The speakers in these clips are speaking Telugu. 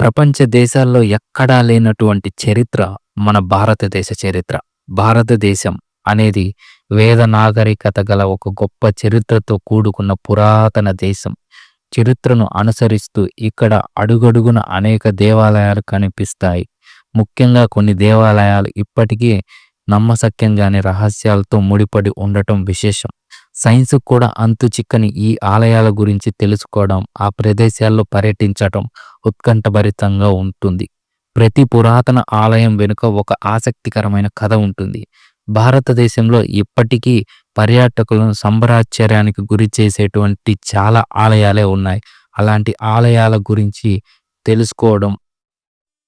ప్రపంచ దేశాల్లో ఎక్కడా లేనటువంటి చరిత్ర మన భారతదేశ చరిత్ర. భారతదేశం అనేది వేద నాగరికత గల ఒక గొప్ప చరిత్రతో కూడుకున్న పురాతన దేశం. చరిత్రను అనుసరిస్తూ ఇక్కడ అడుగడుగున అనేక దేవాలయాలు కనిపిస్తాయి. ముఖ్యంగా కొన్ని దేవాలయాలు ఇప్పటికీ నమ్మశక్యంగాని రహస్యాలతో ముడిపడి ఉండటం విశేషం. సైన్స్ కూడా అంతు చిక్కని ఈ ఆలయాల గురించి తెలుసుకోవడం, ఆ ప్రదేశాల్లో పర్యటించటం ఉత్కంఠభరితంగా ఉంటుంది. ప్రతి పురాతన ఆలయం వెనుక ఒక ఆసక్తికరమైన కథ ఉంటుంది. భారతదేశంలో ఇప్పటికీ పర్యాటకులను సంబరాశ్చర్యానికి గురిచేసేటువంటి చాలా ఆలయాలే ఉన్నాయి. అలాంటి ఆలయాల గురించి తెలుసుకోవడం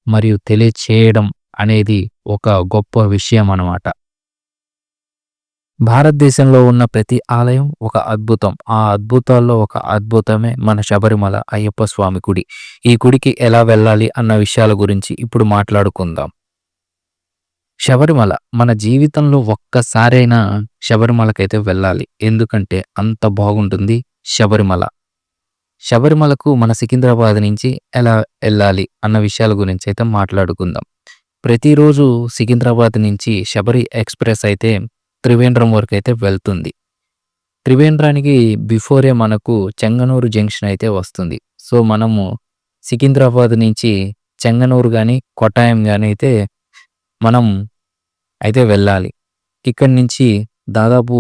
మరియు తెలియచేయడం అనేది ఒక గొప్ప విషయం అన్నమాట. భారతదేశంలో ఉన్న ప్రతి ఆలయం ఒక అద్భుతం. ఆ అద్భుతాల్లో ఒక అద్భుతమే మన శబరిమల అయ్యప్ప స్వామి గుడి. ఈ గుడికి ఎలా వెళ్ళాలి అన్న విషయాల గురించి ఇప్పుడు మాట్లాడుకుందాం. శబరిమల మన జీవితంలో ఒక్కసారైనా శబరిమలకైతే వెళ్ళాలి. ఎందుకంటే అంత బాగుంటుంది శబరిమల. శబరిమలకు మన సికింద్రాబాద్ నుంచి ఎలా వెళ్ళాలి అన్న విషయాల గురించి అయితే మాట్లాడుకుందాం. ప్రతిరోజు సికింద్రాబాద్ నుంచి శబరి ఎక్స్‌ప్రెస్ అయితే త్రివేంద్రం వరకు అయితే వెళ్తుంది. త్రివేంద్రానికి బిఫోరే మనకు చెంగనూరు జంక్షన్ అయితే వస్తుంది. సో, మనము సికింద్రాబాద్ నుంచి చెంగనూరు కానీ కొట్టాయం కానీ అయితే మనం అయితే వెళ్ళాలి. ఇక్కడి నుంచి దాదాపు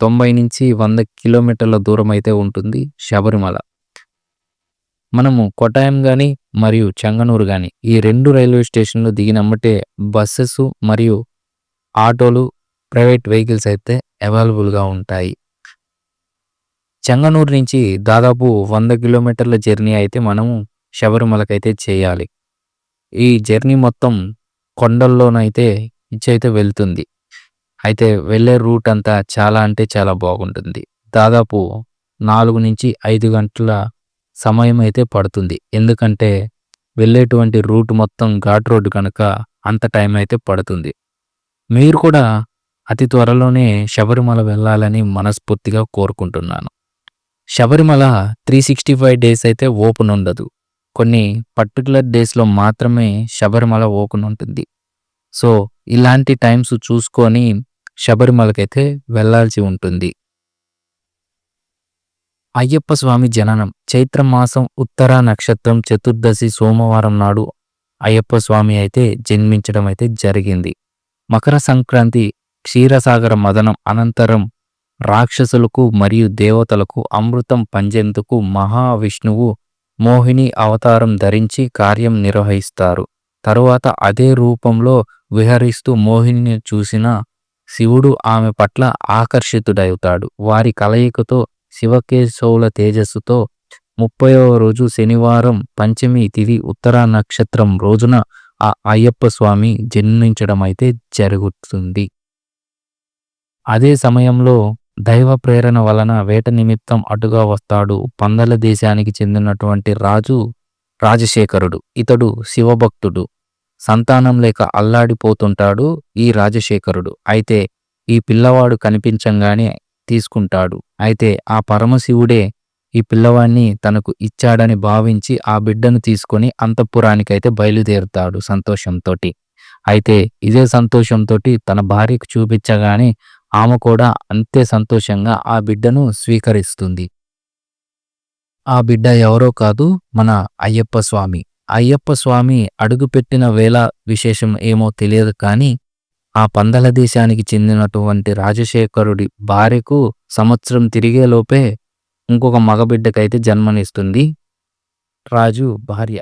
90-100 కిలోమీటర్ల దూరం అయితే ఉంటుంది శబరిమల. మనము కొట్టాయం కానీ మరియు చెంగనూరు కానీ ఈ రెండు రైల్వే స్టేషన్‌లో దిగినమ్మటే బస్సెస్ మరియు ఆటోలు, ప్రైవేట్ వెహికల్స్ అయితే అవైలబుల్‌గా ఉంటాయి. చెంగనూరు నుంచి దాదాపు వంద కిలోమీటర్ల జర్నీ అయితే మనము శబరిమలకైతే చేయాలి. ఈ జర్నీ మొత్తం కొండల్లోనైతే ఇచ్చైతే వెళ్తుంది. అయితే వెళ్ళే రూట్ అంతా చాలా అంటే చాలా బాగుంటుంది. దాదాపు 4-5 గంటల సమయం అయితే పడుతుంది. ఎందుకంటే వెళ్ళేటువంటి రూట్ మొత్తం ఘాట్ రోడ్డు కనుక అంత టైం అయితే పడుతుంది. మీరు కూడా అతి త్వరలోనే శబరిమల వెళ్ళాలని మనస్ఫూర్తిగా కోరుకుంటున్నాను. శబరిమల 365 డేస్ అయితే ఓపెన్ ఉండదు. కొన్ని పర్టికులర్ డేస్‌లో మాత్రమే శబరిమల ఓపెన్ ఉంటుంది. సో, ఇలాంటి టైమ్స్ చూసుకొని శబరిమలకైతే వెళ్ళాల్సి ఉంటుంది. అయ్యప్ప స్వామి జననం చైత్ర మాసం ఉత్తర నక్షత్రం చతుర్దశి సోమవారం నాడు అయ్యప్ప స్వామి అయితే జన్మించడం అయితే జరిగింది. మకర సంక్రాంతి క్షీరసాగర మదనం అనంతరం రాక్షసులకు మరియు దేవతలకు అమృతం పంజేందుకు మహావిష్ణువు మోహిని అవతారం ధరించి కార్యం నిర్వహిస్తారు. తరువాత అదే రూపంలో విహరిస్తూ మోహిని చూసిన శివుడు ఆమె పట్ల ఆకర్షితుడవుతాడు. వారి కలయికతో శివకేశవుల తేజస్సుతో ముప్పైవ రోజు శనివారం పంచమి తిథి ఉత్తర నక్షత్రం రోజున ఆ అయ్యప్ప స్వామి జన్మించడం అయితే జరుగుతుంది. అదే సమయంలో దైవ ప్రేరణ వలన వేట నిమిత్తం అటుగా వస్తాడు పందల దేశానికి చెందినటువంటి రాజు రాజశేఖరుడు. ఇతడు శివభక్తుడు. సంతానం లేక అల్లాడిపోతుంటాడు ఈ రాజశేఖరుడు. అయితే ఈ పిల్లవాడు కనిపించంగానే తీసుకుంటాడు. అయితే ఆ పరమశివుడే ఈ పిల్లవాడిని తనకు ఇచ్చాడని భావించి ఆ బిడ్డను తీసుకొని అంతఃపురానికైతే బయలుదేరుతాడు సంతోషంతో అయితే ఇదే సంతోషంతోటి తన భార్యకు చూపించగానే ఆమె కూడా అంతే సంతోషంగా ఆ బిడ్డను స్వీకరిస్తుంది. ఆ బిడ్డ ఎవరో కాదు మన అయ్యప్ప స్వామి. అయ్యప్ప స్వామి అడుగుపెట్టిన వేళ విశేషం ఏమో తెలియదు కానీ ఆ పందల దేశానికి చెందినటువంటి రాజశేఖరుడి భార్యకు సంవత్సరం తిరిగేలోపే ఇంకొక మగబిడ్డకైతే జన్మనిస్తుంది రాజు భార్య.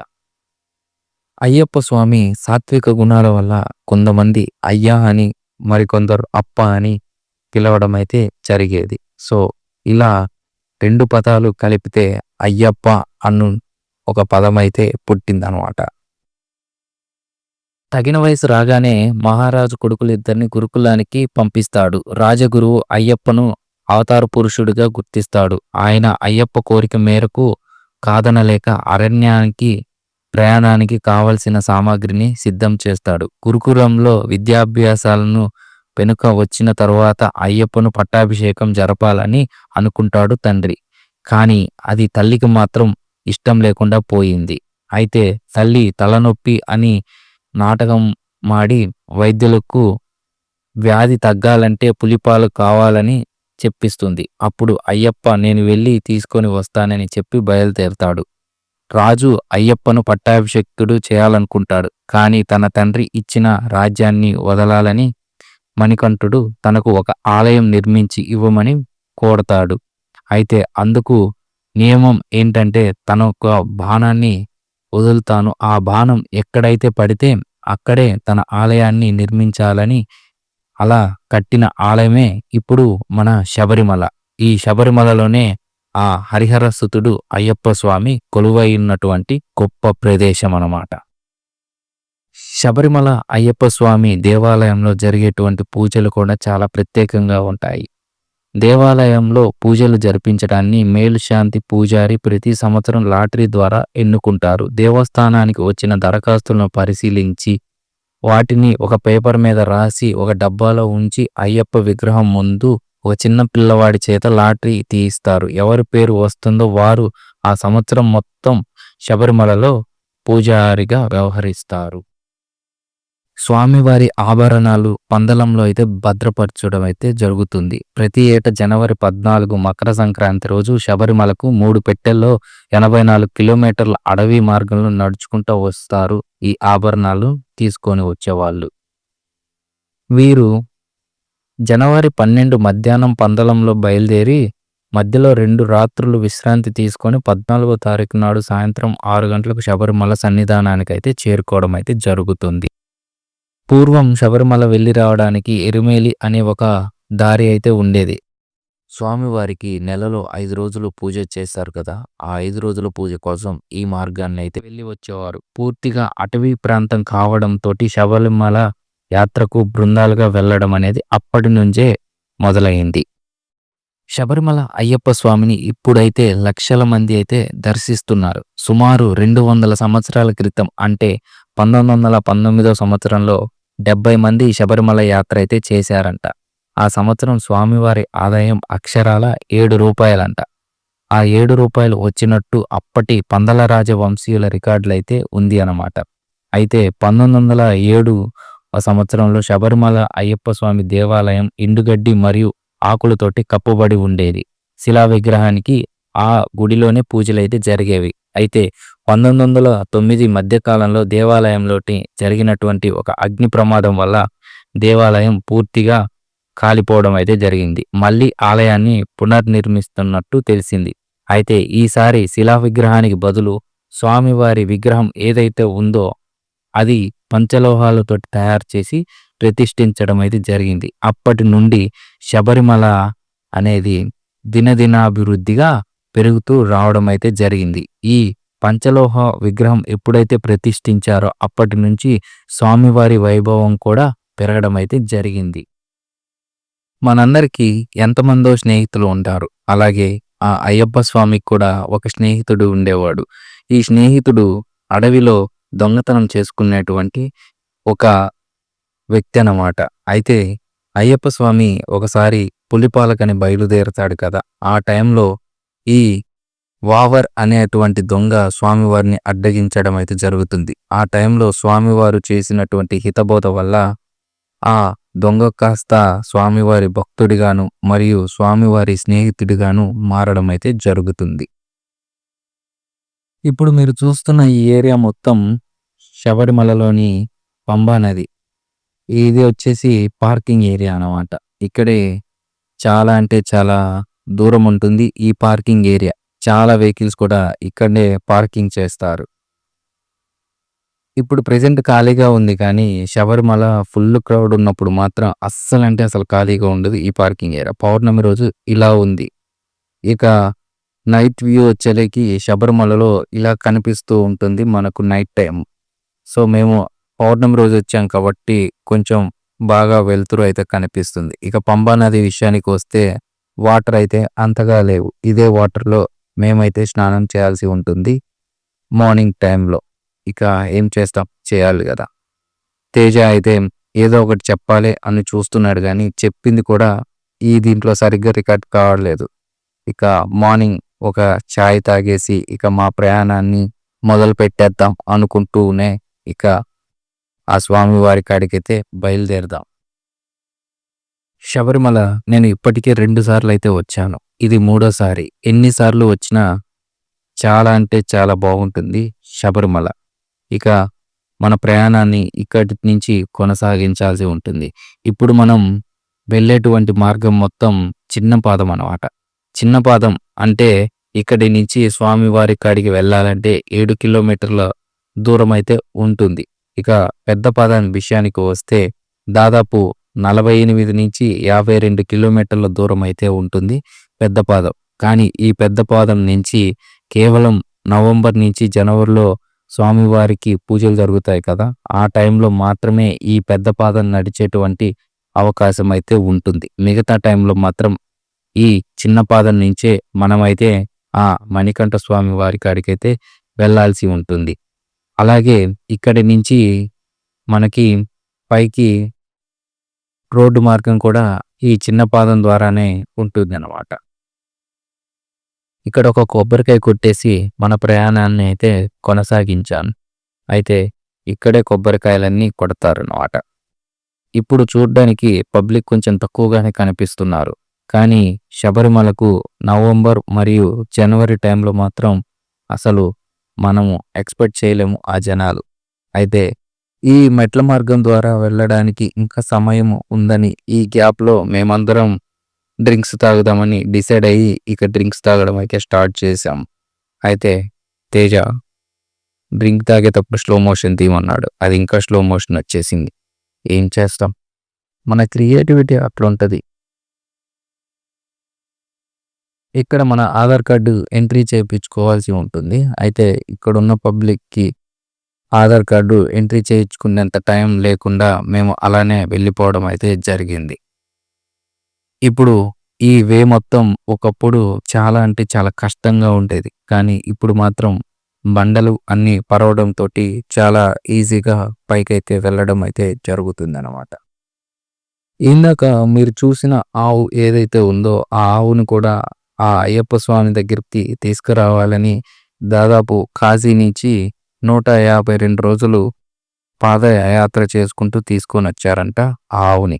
అయ్యప్ప స్వామి సాత్విక గుణాల వల్ల కొంతమంది అయ్యా అని మరికొందరు అప్ప అని పిలవడం అయితే జరిగేది. సో, ఇలా రెండు పదాలు కలిపితే అయ్యప్ప అను ఒక పదమైతే పుట్టిందనమాట. తగిన వయసు రాగానే మహారాజు కొడుకులిద్దరిని గురుకులానికి పంపిస్తాడు. రాజగురువు అయ్యప్పను అవతార పురుషుడిగా గుర్తిస్తాడు. ఆయన అయ్యప్ప కోరిక మేరకు కాదనలేక అరణ్యానికి ప్రయాణానికి కావలసిన సామాగ్రిని సిద్ధం చేస్తాడు. గురుకులంలో విద్యాభ్యాసాలను వెనుక వచ్చిన తరువాత అయ్యప్పను పట్టాభిషేకం జరపాలని అనుకుంటాడు తండ్రి. కానీ అది తల్లికి మాత్రం ఇష్టం లేకుండా పోయింది. అయితే తల్లి తలనొప్పి అని నాటకం మాడి వైద్యులకు వ్యాధి తగ్గాలంటే పులిపాలు కావాలని చెప్పిస్తుంది అప్పుడు అయ్యప్ప నేను వెళ్ళి తీసుకొని వస్తానని చెప్పి బయలుదేరుతాడు రాజు అయ్యప్పను పట్టాభిషక్తుడు చేయాలనుకుంటాడు కానీ తన తండ్రి ఇచ్చిన రాజ్యాన్ని వదలాలని మణికంఠుడు తనకు ఒక ఆలయం నిర్మించి ఇవ్వమని కోరతాడు. అయితే అందుకు నియమం ఏంటంటే తన ఒక బాణాన్ని వదులుతాను. ఆ బాణం ఎక్కడైతే పడితే అక్కడే తన ఆలయాన్ని నిర్మించాలని అలా కట్టిన ఆలయమే ఇప్పుడు మన శబరిమల. ఈ శబరిమలలోనే ఆ హరిహరసుతుడు అయ్యప్ప స్వామి కొలువైనటువంటి గొప్ప ప్రదేశం అన్నమాట శబరిమల అయ్యప్ప స్వామి దేవాలయంలో జరిగేటువంటి పూజలు కూడా చాలా ప్రత్యేకంగా ఉంటాయి. దేవాలయంలో పూజలు జరిపించడాన్ని మేలుశాంతి పూజారి ప్రతి సంవత్సరం లాటరీ ద్వారా ఎన్నుకుంటారు. దేవస్థానానికి వచ్చిన దరఖాస్తులను పరిశీలించి వాటిని ఒక పేపర్ మీద రాసి ఒక డబ్బాలో ఉంచి అయ్యప్ప విగ్రహం ముందు ఒక చిన్న పిల్లవాడి చేత లాటరీ తీయిస్తారు. ఎవరి పేరు వస్తుందో వారు ఆ సంవత్సరం మొత్తం శబరిమలలో పూజారిగా వ్యవహరిస్తారు. స్వామివారి ఆభరణాలు పందలంలో అయితే భద్రపరచడం అయితే జరుగుతుంది. ప్రతి ఏటా జనవరి పద్నాలుగు మకర సంక్రాంతి రోజు శబరిమలకు మూడు పెట్టెల్లో ఎనభై నాలుగు కిలోమీటర్ల అడవి మార్గంలో నడుచుకుంటూ వస్తారు ఈ ఆభరణాలు తీసుకొని వచ్చేవాళ్ళు. వీరు జనవరి పన్నెండు మధ్యాహ్నం పందలంలో బయలుదేరి మధ్యలో రెండు రాత్రులు విశ్రాంతి తీసుకొని పద్నాలుగో తారీఖు నాడు సాయంత్రం ఆరు గంటలకు శబరిమల సన్నిధానానికి అయితే చేరుకోవడం అయితే జరుగుతుంది. పూర్వం శబరిమల వెళ్ళి రావడానికి ఎరుమేలి అనే ఒక దారి అయితే ఉండేది. స్వామివారికి నెలలో ఐదు రోజులు పూజ చేస్తారు కదా ఆ ఐదు రోజుల పూజ కోసం ఈ మార్గాన్ని అయితే వెళ్ళి వచ్చేవారు. పూర్తిగా అటవీ ప్రాంతం కావడంతో శబరిమల యాత్రకు బృందాలుగా వెళ్ళడం అనేది అప్పటి నుంచే మొదలైంది. శబరిమల అయ్యప్ప స్వామిని ఇప్పుడైతే లక్షల మంది అయితే దర్శిస్తున్నారు. సుమారు రెండు వందల సంవత్సరాల క్రితం అంటే పంతొమ్మిది వందల పంతొమ్మిదో సంవత్సరంలో డెబ్బై మంది శబరిమల యాత్ర అయితే చేశారంట. ఆ సంవత్సరం స్వామివారి ఆదాయం అక్షరాల ఏడు రూపాయలంట. ఆ ఏడు రూపాయలు వచ్చినట్టు అప్పటి పందల రాజ వంశీయుల ఉంది అన్నమాట. అయితే పంతొమ్మిది వందల ఏడు సంవత్సరంలో శబరిమల అయ్యప్ప స్వామి దేవాలయం ఇండుగడ్డి మరియు ఆకులతోటి కప్పబడి ఉండేది. శిలా విగ్రహానికి ఆ గుడిలోనే పూజలైతే జరిగేవి. అయితే పంతొమ్మిది వందల తొమ్మిది మధ్యకాలంలో దేవాలయంలోటి జరిగినటువంటి ఒక అగ్ని ప్రమాదం వల్ల దేవాలయం పూర్తిగా కాలిపోవడం అయితే జరిగింది. మళ్ళీ ఆలయాన్ని పునర్నిర్మిస్తున్నట్టు తెలిసింది. అయితే ఈసారి శిలా విగ్రహానికి బదులు స్వామివారి విగ్రహం ఏదైతే ఉందో అది పంచలోహాలతో తయారు చేసి ప్రతిష్ఠించడం అయితే జరిగింది. అప్పటి నుండి శబరిమల అనేది దినదినాభివృద్ధిగా పెరుగుతూ రావడం అయితే జరిగింది. ఈ పంచలోహ విగ్రహం ఎప్పుడైతే ప్రతిష్ఠించారో అప్పటి నుంచి స్వామివారి వైభవం కూడా పెరగడం అయితే జరిగింది. మనందరికీ ఎంతమందో స్నేహితులు ఉంటారు. అలాగే ఆ అయ్యప్ప స్వామికి కూడా ఒక స్నేహితుడు ఉండేవాడు. ఈ స్నేహితుడు అడవిలో దొంగతనం చేసుకునేటువంటి ఒక వ్యక్తి అన్నమాట. అయితే అయ్యప్ప స్వామి ఒకసారి పులిపాలకని బయలుదేరతాడు కదా. ఆ టైంలో ఈ వావర్ అనేటువంటి దొంగ స్వామివారిని అడ్డగించడం అయితే జరుగుతుంది. ఆ టైంలో స్వామివారు చేసినటువంటి హితబోధ వల్ల ఆ దొంగ కాస్త స్వామివారి భక్తుడిగాను మరియు స్వామివారి స్నేహితుడిగాను మారడం అయితే జరుగుతుంది. ఇప్పుడు మీరు చూస్తున్న ఈ ఏరియా మొత్తం శబరిమలలోని పంబా నది. ఇది వచ్చేసి పార్కింగ్ ఏరియా అన్నమాట. ఇక్కడే చాలా అంటే చాలా దూరం ఉంటుంది ఈ పార్కింగ్ ఏరియా. చాలా వెహికల్స్ కూడా ఇక్కడనే పార్కింగ్ చేస్తారు. ఇప్పుడు ప్రెసెంట్ ఖాళీగా ఉంది కానీ శబరిమల ఫుల్ క్రౌడ్ ఉన్నప్పుడు మాత్రం అస్సలు అంటే అసలు ఖాళీగా ఉండదు ఈ పార్కింగ్ ఏరియా. పౌర్ణమి రోజు ఇలా ఉంది. ఇక నైట్ వ్యూ వచ్చేలేకి శబరిమలలో ఇలా కనిపిస్తూ ఉంటుంది మనకు నైట్ టైం. సో మేము పౌర్ణమి రోజు వచ్చాం కాబట్టి కొంచెం బాగా వెలుతురు అయితే కనిపిస్తుంది. ఇక పంబా నది విషయానికి వస్తే వాటర్ అయితే అంతగా లేవు. ఇదే వాటర్లో మేమైతే స్నానం చేయాల్సి ఉంటుంది మార్నింగ్ టైంలో. ఇక ఏం చేస్తాం? చేయాలి కదా. తేజ అయితే ఏదో ఒకటి చెప్పాలి అని చూస్తున్నాడు కానీ చెప్పింది కూడా ఈ దీంట్లో సరిగ్గా రికార్డ్ కావట్లేదు. ఇక మార్నింగ్ ఒక ఛాయ్ తాగేసి ఇక మా ప్రయాణాన్ని మొదలు పెట్టేద్దాం అనుకుంటూనే ఇక ఆ స్వామివారి కాడికైతే బయలుదేరదాం. శబరిమల నేను ఇప్పటికే రెండు సార్లు అయితే వచ్చాను. ఇది మూడోసారి ఎన్నిసార్లు వచ్చినా చాలా అంటే చాలా బాగుంటుంది శబరిమల. ఇక మన ప్రయాణాన్ని ఇక్కడి నుంచి కొనసాగించాల్సి ఉంటుంది. ఇప్పుడు మనం వెళ్ళేటువంటి మార్గం మొత్తం చిన్న పాదం అనమాట చిన్న పాదం అంటే ఇక్కడి నుంచి స్వామివారి కాడికి వెళ్ళాలంటే ఏడు కిలోమీటర్ల దూరం అయితే ఉంటుంది. ఇక పెద్ద పాదం విషయానికి వస్తే దాదాపు నలభై ఎనిమిది నుంచి యాభై రెండు కిలోమీటర్ల దూరం అయితే ఉంటుంది పెద్ద పాదం. కానీ ఈ పెద్ద పాదం నుంచి కేవలం నవంబర్ నుంచి జనవరిలో స్వామివారికి పూజలు జరుగుతాయి కదా ఆ టైంలో మాత్రమే ఈ పెద్ద పాదం నడిచేటువంటి అవకాశం అయితే ఉంటుంది. మిగతా టైంలో మాత్రం ఈ చిన్న పాదం నుంచే మనమైతే ఆ మణికంఠ స్వామి వారి కాడికైతే వెళ్ళాల్సి ఉంటుంది. అలాగే ఇక్కడి నుంచి మనకి పైకి రోడ్డు మార్గం కూడా ఈ చిన్న పాదం ద్వారానే ఉంటుంది అన్నమాట ఇక్కడ ఒక కొబ్బరికాయ కొట్టేసి మన ప్రయాణాన్ని అయితే కొనసాగించాను అయితే ఇక్కడే కొబ్బరికాయలన్నీ కొడతారన్నమాట. ఇప్పుడు చూడ్డానికి పబ్లిక్ కొంచెం తక్కువగానే కనిపిస్తున్నారు. కానీ శబరిమలకు నవంబర్ మరియు జనవరి టైంలో మాత్రం అసలు మనము ఎక్స్పెక్ట్ చేయలేము ఆ జనాలు. అయితే ఈ మెట్ల మార్గం ద్వారా వెళ్ళడానికి ఇంకా సమయం ఉందని ఈ గ్యాప్లో మేమందరం డ్రింక్స్ తాగుదామని డిసైడ్ అయ్యి ఇక డ్రింక్స్ తాగడం అయితే స్టార్ట్ చేశాం. అయితే తేజ డ్రింక్ తాగేటప్పుడు స్లో మోషన్ తీయమన్నాడు. అది ఇంకా స్లో మోషన్ వచ్చేసింది. ఏం చేస్తాం? మన క్రియేటివిటీ అట్లుంటుంది ఇక్కడ మన ఆధార్ కార్డు ఎంట్రీ చేయించుకోవాల్సి ఉంటుంది. అయితే ఇక్కడ ఉన్న పబ్లిక్కి ఆధార్ కార్డు ఎంట్రీ చేయించుకునేంత టైం లేకుండా మేము అలానే వెళ్ళిపోవడం అయితే జరిగింది. ఇప్పుడు ఈ వే మొత్తం ఒకప్పుడు చాలా అంటే చాలా కష్టంగా ఉండేది. కానీ ఇప్పుడు మాత్రం బండలు అన్నీ పరవడంతో చాలా ఈజీగా పైకైతే వెళ్ళడం అయితే జరుగుతుందన్నమాట. ఇందాక మీరు చూసిన ఆవు ఏదైతే ఉందో ఆ ఆవును కూడా ఆ అయ్యప్ప స్వామి దగ్గరికి తీసుకురావాలని దాదాపు కాశీ నుంచి నూట యాభై రెండు రోజులు పాదయాత్ర చేసుకుంటూ తీసుకొని వచ్చారంట ఆ ఆవుని.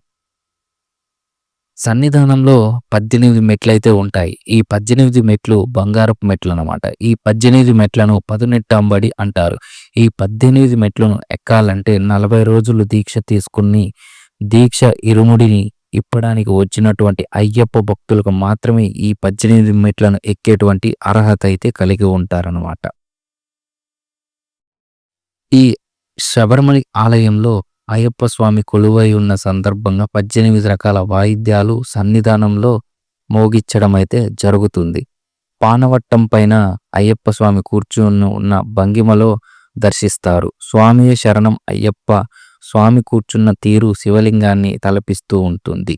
సన్నిధానంలో పద్దెనిమిది మెట్లయితే ఉంటాయి. ఈ పద్దెనిమిది మెట్లు బంగారపు మెట్లు అన్నమాట ఈ పద్దెనిమిది మెట్లను పదునెట్టంబడి అంటారు. ఈ పద్దెనిమిది మెట్లను ఎక్కాలంటే నలభై రోజులు దీక్ష తీసుకుని దీక్ష ఇరుముడిని ఇప్పడానికి వచ్చినటువంటి అయ్యప్ప భక్తులకు మాత్రమే ఈ పద్దెనిమిది మెట్లను ఎక్కేటువంటి అర్హత అయితే కలిగి ఉంటారనమాట ఈ శబరిమలి ఆలయంలో అయ్యప్ప స్వామి కొలువై ఉన్న సందర్భంగా పద్దెనిమిది రకాల వాయిద్యాలు సన్నిధానంలో మోగిచ్చడం అయితే జరుగుతుంది. పానవట్టం పైన అయ్యప్ప స్వామి కూర్చుని ఉన్న భంగిమలో దర్శిస్తారు. స్వామి శరణం అయ్యప్ప స్వామి కూర్చున్న తీరు శివలింగాన్ని తలపిస్తూ ఉంటుంది.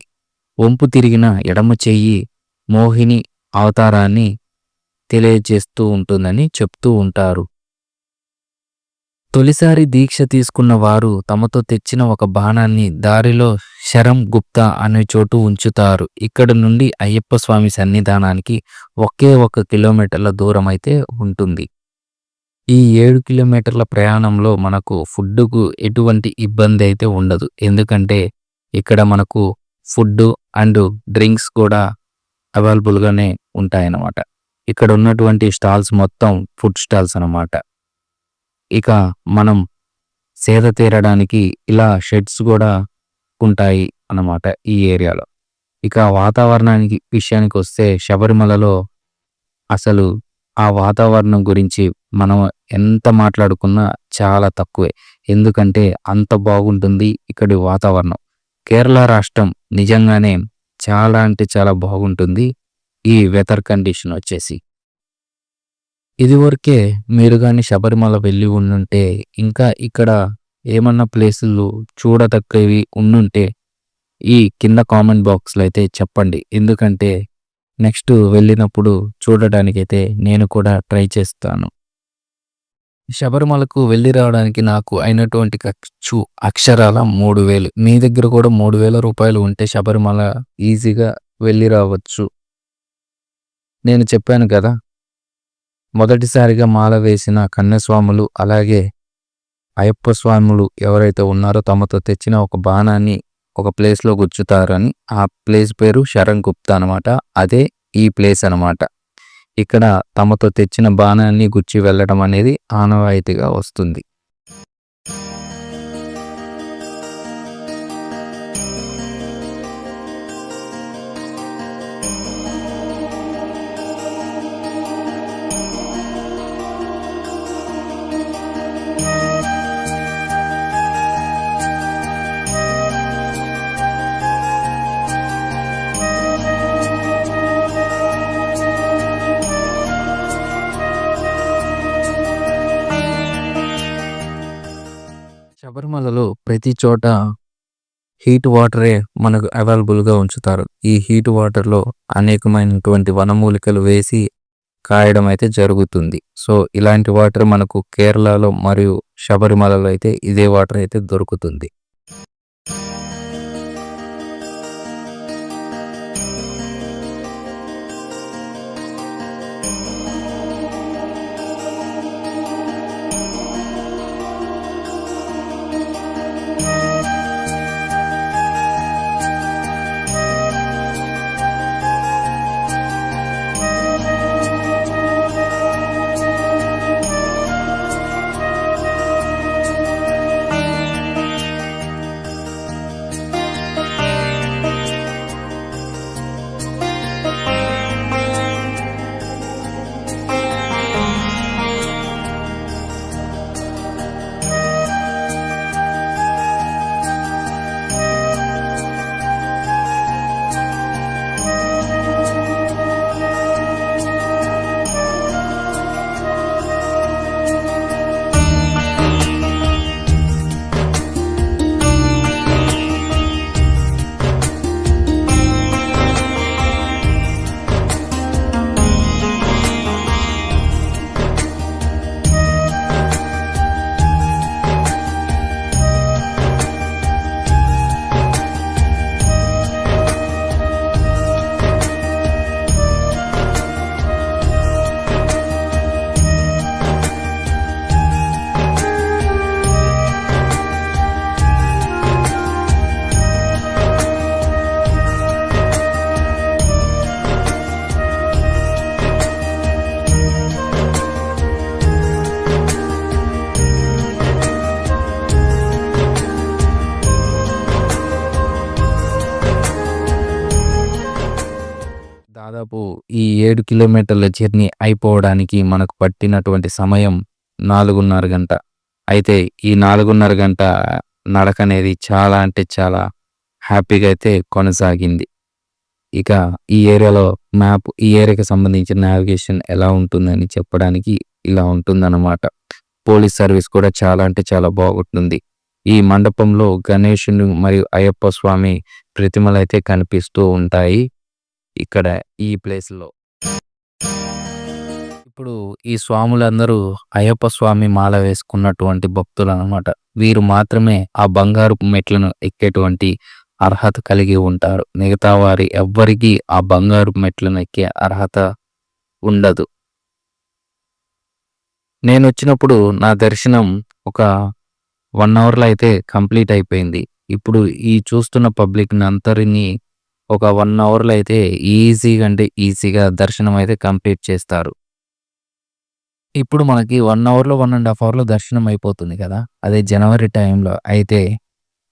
వంపు తిరిగిన ఎడమ చెయ్యి మోహిని అవతారాన్ని తెలియజేస్తూ ఉంటుందని చెప్తూ ఉంటారు. తొలిసారి దీక్ష తీసుకున్న వారు తమతో తెచ్చిన ఒక బాణాన్ని దారిలో శరం గుప్తా అనే చోటు ఉంచుతారు. ఇక్కడ నుండి అయ్యప్ప స్వామి సన్నిధానానికి ఒకే ఒక కిలోమీటర్ల దూరం అయితే ఉంటుంది. ఈ ఏడు కిలోమీటర్ల ప్రయాణంలో మనకు ఫుడ్కు ఎటువంటి ఇబ్బంది అయితే ఉండదు. ఎందుకంటే ఇక్కడ మనకు ఫుడ్ అండ్ డ్రింక్స్ కూడా అవైలబుల్గానే ఉంటాయన్నమాట. ఇక్కడ ఉన్నటువంటి స్టాల్స్ మొత్తం ఫుడ్ స్టాల్స్ అన్నమాట. ఇక మనం సేద తీరడానికి ఇలా షెడ్స్ కూడా ఉంటాయి అన్నమాట ఈ ఏరియాలో. ఇక వాతావరణానికి విషయానికి వస్తే శబరిమలలో అసలు ఆ వాతావరణం గురించి మనం ఎంత మాట్లాడుకున్నా చాలా తక్కువే. ఎందుకంటే అంత బాగుంటుంది ఇక్కడి వాతావరణం. కేరళ రాష్ట్రం నిజంగానే చాలా అంటే చాలా బాగుంటుంది. ఈ వెదర్ కండిషన్ వచ్చేసి ఇదివరకే మీరు కానీ శబరిమల వెళ్ళి ఉండుంటే ఇంకా ఇక్కడ ఏమన్నా ప్లేసులు చూడతక్కవి ఉండుంటే ఈ కింద కామెంట్ బాక్స్లో అయితే చెప్పండి. ఎందుకంటే నెక్స్ట్ వెళ్ళినప్పుడు చూడడానికైతే నేను కూడా ట్రై చేస్తాను. శబరిమలకు వెళ్ళి రావడానికి నాకు అయినటువంటి ఖర్చు అక్షరాల మూడు వేలు. మీ దగ్గర కూడా మూడు వేల రూపాయలు ఉంటే శబరిమల ఈజీగా వెళ్ళి రావచ్చు. నేను చెప్పాను కదా మొదటిసారిగా మాల వేసిన కన్యస్వాములు అలాగే అయ్యప్ప స్వాములు ఎవరైతే ఉన్నారో తమతో తెచ్చిన ఒక బాణాన్ని ఒక ప్లేస్లో గుచ్చుతారని ఆ ప్లేస్ పేరు శరణ్ గుప్తా అనమాట అదే ఈ ప్లేస్ అనమాట ఇక్కడ తమతో తెచ్చిన బాణాన్ని గుచ్చి వెళ్ళడం అనేది ఆనవాయితీగా వస్తుంది. ప్రతి చోట హీట్ వాటరే మనకు అవైలబుల్గా ఉంచుతారు. ఈ హీట్ వాటర్లో అనేకమైనటువంటి వనమూలికలు వేసి కాయడం అయితే జరుగుతుంది. సో ఇలాంటి వాటర్ మనకు కేరళలో మరియు శబరిమలలో అయితే ఇదే వాటర్ అయితే దొరుకుతుంది. ఏడు కిలోమీటర్ల జర్నీ అయిపోవడానికి మనకు పట్టినటువంటి సమయం నాలుగున్నర గంట. అయితే ఈ నాలుగున్నర గంట నడక అనేది చాలా అంటే చాలా హ్యాపీగా అయితే కొనసాగింది. ఇక ఈ ఏరియాలో మ్యాప్ ఈ ఏరియాకి సంబంధించిన నావిగేషన్ ఎలా ఉంటుందని చెప్పడానికి ఇలా ఉంటుందన్నమాట. పోలీస్ సర్వీస్ కూడా చాలా అంటే చాలా బాగుంటుంది. ఈ మండపంలో గణేషుని మరియు అయ్యప్ప స్వామి ప్రతిమలు అయితే కనిపిస్తూ ఉంటాయి. ఇక్కడ ఈ ప్లేస్లో ఇప్పుడు ఈ స్వాములందరూ అయ్యప్ప స్వామి మాల వేసుకున్నటువంటి భక్తులు అనమాట వీరు మాత్రమే ఆ బంగారు మెట్లను ఎక్కేటువంటి అర్హత కలిగి ఉంటారు. మిగతా వారి ఎవ్వరికీ ఆ బంగారు మెట్లను ఎక్కే అర్హత ఉండదు. నేను వచ్చినప్పుడు నా దర్శనం ఒక వన్ అవర్లో అయితే కంప్లీట్ అయిపోయింది. ఇప్పుడు ఈ చూస్తున్న పబ్లిక్ని అందరినీ ఒక వన్ అవర్లో అయితే ఈజీగా అంటే ఈజీగా దర్శనం అయితే కంప్లీట్ చేస్తారు. ఇప్పుడు మనకి వన్ అవర్లో వన్ అండ్ హాఫ్ అవర్లో దర్శనం అయిపోతుంది కదా. అదే జనవరి టైంలో అయితే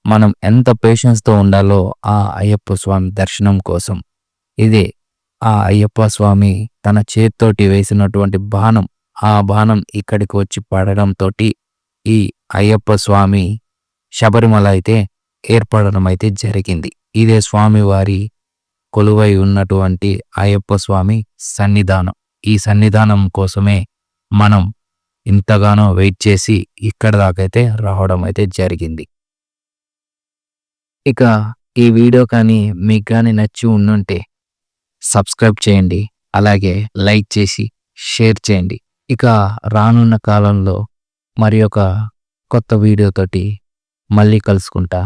మనం ఎంత పేషెన్స్తో ఉండాలో ఆ అయ్యప్ప స్వామి దర్శనం కోసం. ఇదే ఆ అయ్యప్ప స్వామి తన చేత్తోటి వేసినటువంటి బాణం ఆ బాణం ఇక్కడికి వచ్చి పడడంతో ఈ అయ్యప్ప స్వామి శబరిమల అయితే ఏర్పడడం అయితే జరిగింది. ఇదే స్వామి వారి కొలువై ఉన్నటువంటి అయ్యప్ప స్వామి సన్నిధానం. ఈ సన్నిధానం కోసమే మనం ఇంతగానో వెయిట్ చేసి ఇక్కడ దాకైతే రావడం అయితే జరిగింది. ఇక ఈ వీడియో కానీ మీకు కానీ నచ్చి ఉండుంటే సబ్స్క్రైబ్ చేయండి అలాగే లైక్ చేసి షేర్ చేయండి. ఇక రానున్న కాలంలో మరి ఒక కొత్త వీడియోతోటి మళ్ళీ కలుసుకుంటా.